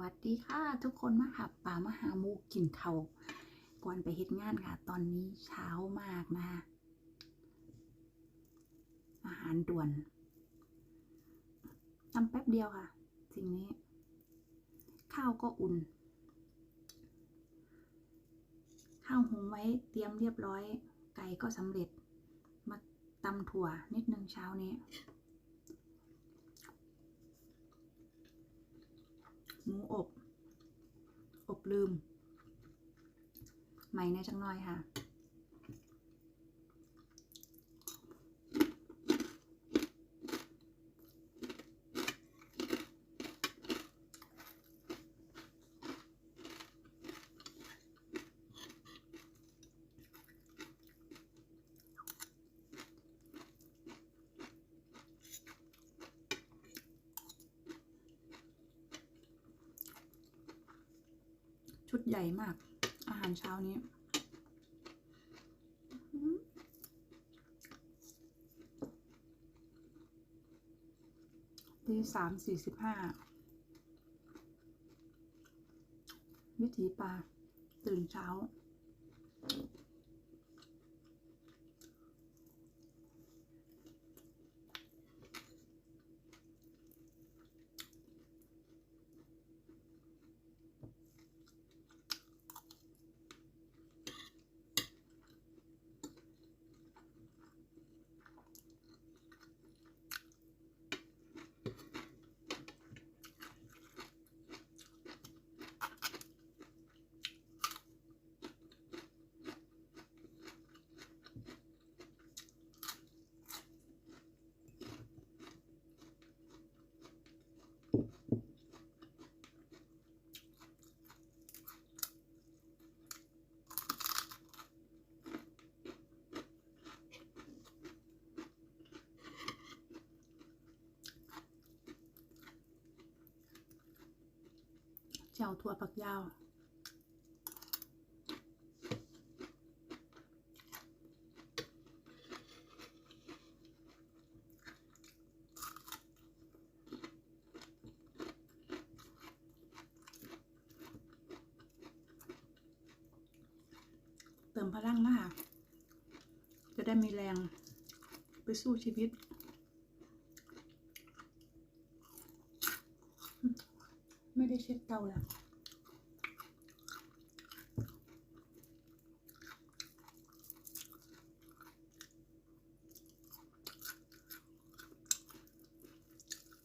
วัสดีค่ะ ทุกคนมาหาป่ามาหาหมูกินเขาวก่อนไปเฮ็ดงานค่ะ ตอนนี้เช้ามากนะคะอาหารด่วนทำแป๊บเดียวค่ะ สิ่งนี้ ข้าวก็อุ่น ข้าวหุงไว้เตรียมเรียบร้อย ไก่ก็สำเร็จ มาตำถั่วนิดนึงเช้านี้ หมูอบ อบลืมใหม่ในจังน้อยค่ะ ชุดใหญ่มาก อาหารเช้านี้ตีสามสี่สิบห้าวิถีปลาตื่นเช้า เจ้าถั่วผักยาวเติมพลังนะคะจะได้มีแรงไปสู้ชีวิต ไม่ได้เช็ดเตาแล้ว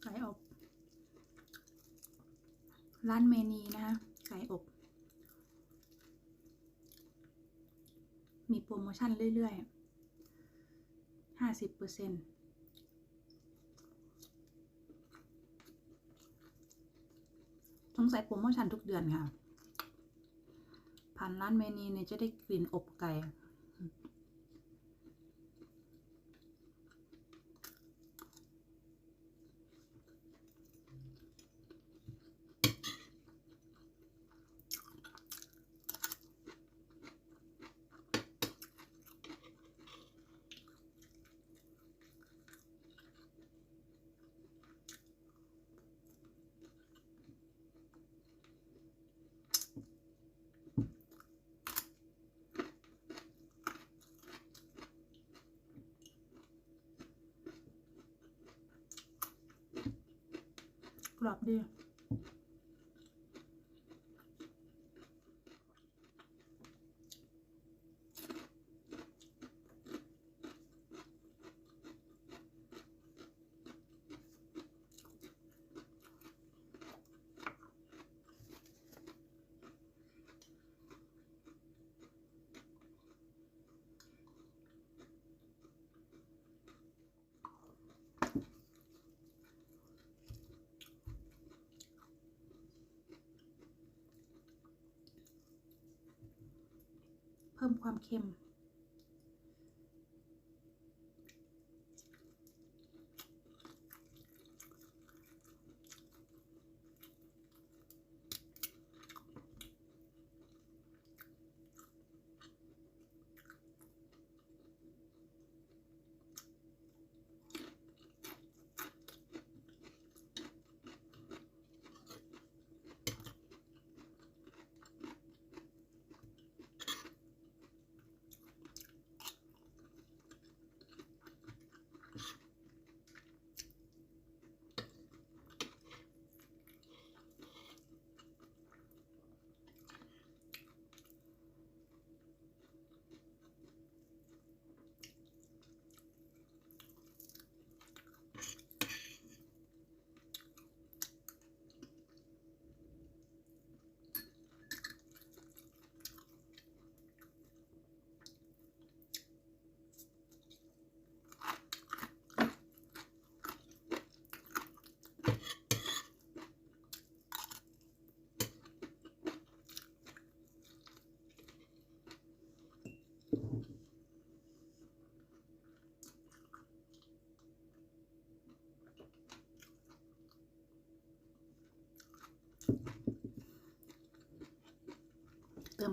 ไก่อบ ร้านเมนีนะคะไก่อบ มีโปรโมชั่นเรื่อยๆห้าสิบเปอร์เซ็นต์ต้อ งใส่โปรโมชั่นทุกเดือนค่ะ ผ่านร้านเมนีเนี่ยจะได้กลิ่นอบไก่ กรอบดี เพิ่มความเค็ม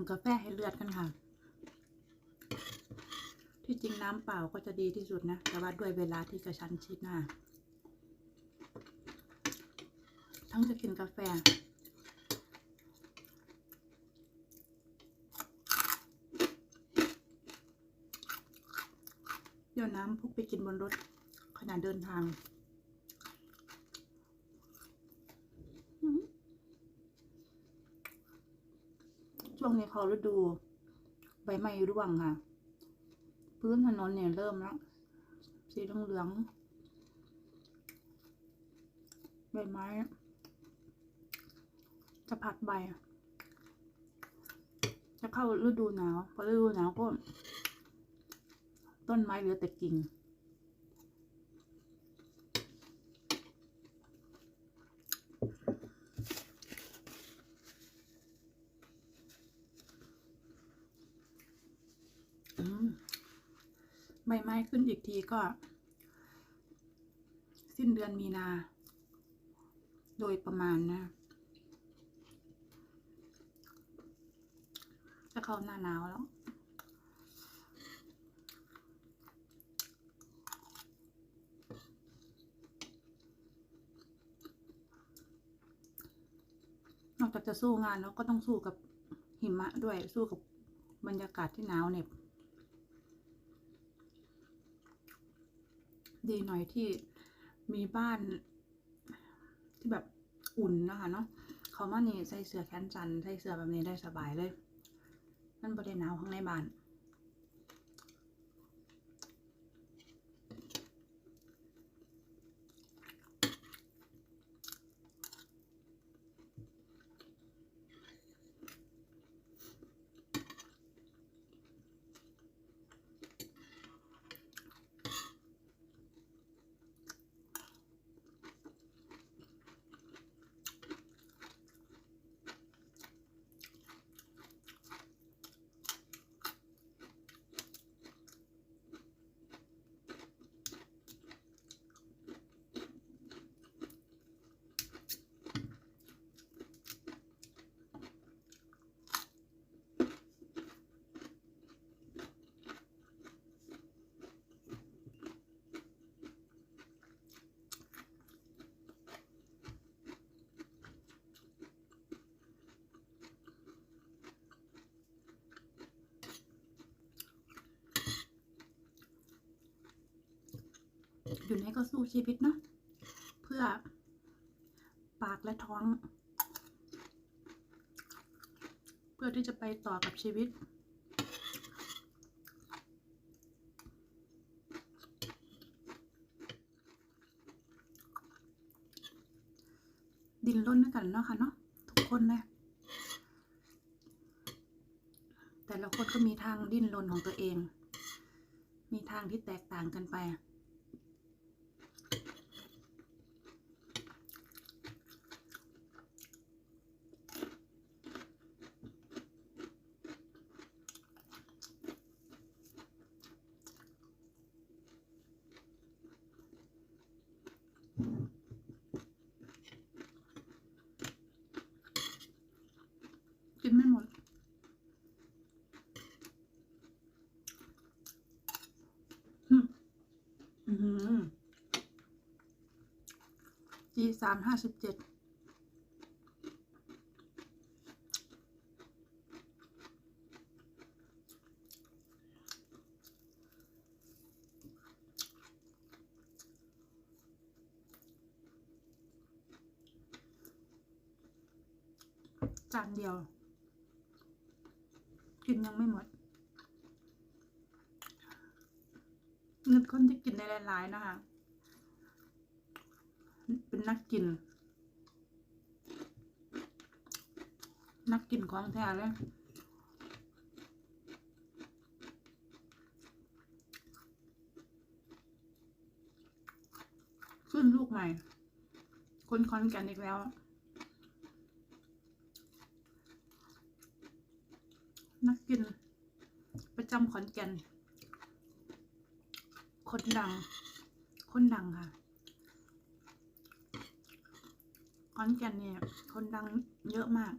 กาแฟให้เลือดกันค่ะ ที่จริงน้ำเปล่าก็จะดีที่สุดนะ แต่ว่าด้วยเวลาที่กระชั้นชิดนะทั้งจะกินกาแฟ เดี๋ยวน้ำพกไปกินบนรถขณะเดินทางอื้อหือช่ วงนี้เขาฤดูใบไม้ร่วงค่ะ พื้นถนนเนี่ยเริ่มแล้วสีเหลืองใบไม้ จะผัดใบ จะเข้าฤดูหนาวพอฤดูหนาวก็ ต้นไม้เหลือแต่กิ่ง อืม ใบไม้ขึ้นอีกทีก็ สิ้นเดือนมีนา โดยประมาณนะ จะเข้าหน้าหนาวแล้วนอกจากจะสู้งานแล้วก็ต้องสู้กับหิมะด้วยสู้กับบรรยากาศที่หนาวเหน็บ ดีหน่อยที่มีบ้านที่แบบอุ่นนะคะเนาะเขามานี่ใส่เสื้อแขนจันใส่เสื้อแบบนี้ได้สบายเลย มันบ่ได้หนาวข้างในบ้าน อยู่ไหนก็สู้ชีวิตเนาะเพื่อปากและท้อง เพื่อที่จะไปต่อกับชีวิต ดินร่นด้วยกันเนาะค่ะเนาะทุกคนเลยแต่ละคนก็มีทางดิ้นรนของตัวเอง มีทางที่แตกต่างกันไป กินไม่หมด อืมอืม จีสามห้าสิบเจ็ดจานเดียว กินยังไม่หมดเนึกคนที่กินได้หลายๆนะคะ เป็นนักกิน นักกินของแท้เลยขึ้นลูกใหม่ คนคอนแกันอีกแล้ว นักกิน ประจำขอนแก่น คนดัง คนดังค่ะ ข อนแก่นเนี่ย คนดังเยอะมาก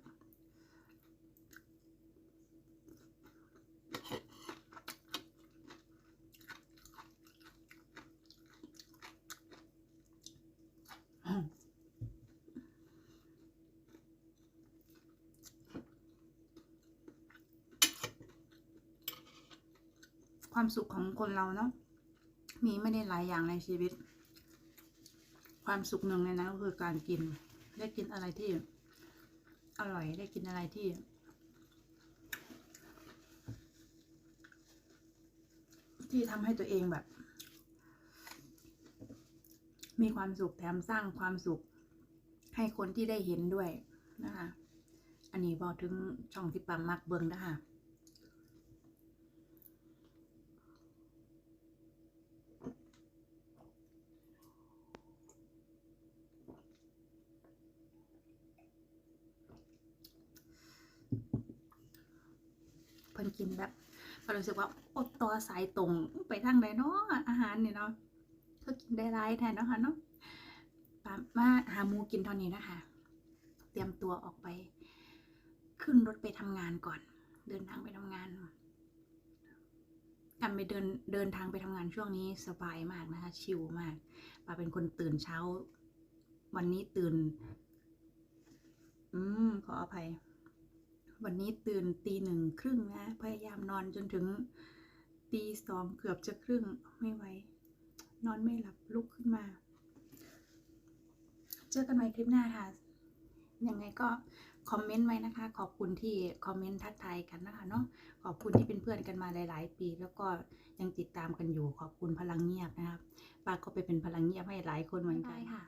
ความสุขของคนเราเนาะมีไม่ได้หลายอย่างในชีวิต ความสุขหนึ่งในนั้นก็คือการกิน ได้กินอะไรที่ อร่อยได้กินอะไรที่ ที่ทำให้ตัวเองแบบ มีความสุขแถมสร้างความสุข ให้คนที่ได้เห็นด้วยนะคะ อันนี้บอกถึงช่องที่ปามมักเบิงนะคะ เพิ่นกินแบบก็รู้สึกว่าอดต่อสายตรงไปทางใดเนาะอาหารเนี่ยเนาะก็กินได้ร้ายแทนเนาะค่ะเนาะปามาหามูกินเท่านี้นะคะ เตรียมตัวออกไป ขึ้นรถไปทำงานก่อน เดินทางไปทำงานการไปเดินเดินทางไปทำงานช่วงนี้สบายมากนะคะ ชิลมากปาเป็นคนตื่นเช้า วันนี้ตื่น อืมขออภัย วันนี้ตื่นตีหนึ่งครึ่งนะ พยายามนอนจนถึงตีสองเกือบจะครึ่งไม่ไหว นอนไม่หลับลุกขึ้นมา เจอกันใหม่คลิปหน้าค่ะ ยังไงก็คอมเมนต์ไว้นะคะ ขอบคุณที่คอมเมนต์ทักทายกันนะคะเนาะ ขอบคุณที่เป็นเพื่อนกันมาหลาย ๆ ปี แล้วก็ยังติดตามกันอยู่ ขอบคุณพลังเงียบนะครับป้าก็ไปเป็นพลังเงียบให้หลายคนเหมือนกันค่ะ